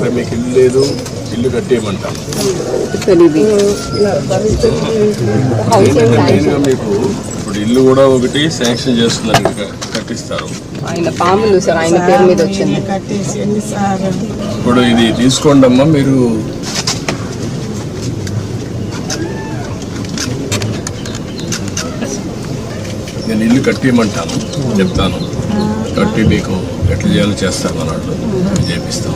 సరే మీకు ఇల్లు లేదు ఇల్లు కట్టేయమంటాను మెయిన్గా మీకు ఇప్పుడు ఇల్లు కూడా ఒకటి శాంక్షన్ చేస్తున్నారు కట్టిస్తారు. ఇప్పుడు ఇది తీసుకోండి అమ్మా మీరు నేను ఇల్లు కట్టేయమంటాను చెప్తాను. కట్టి మీకు ఎట్లా చేయాలో చేస్తాను అన్నట్టు చేపిస్తాం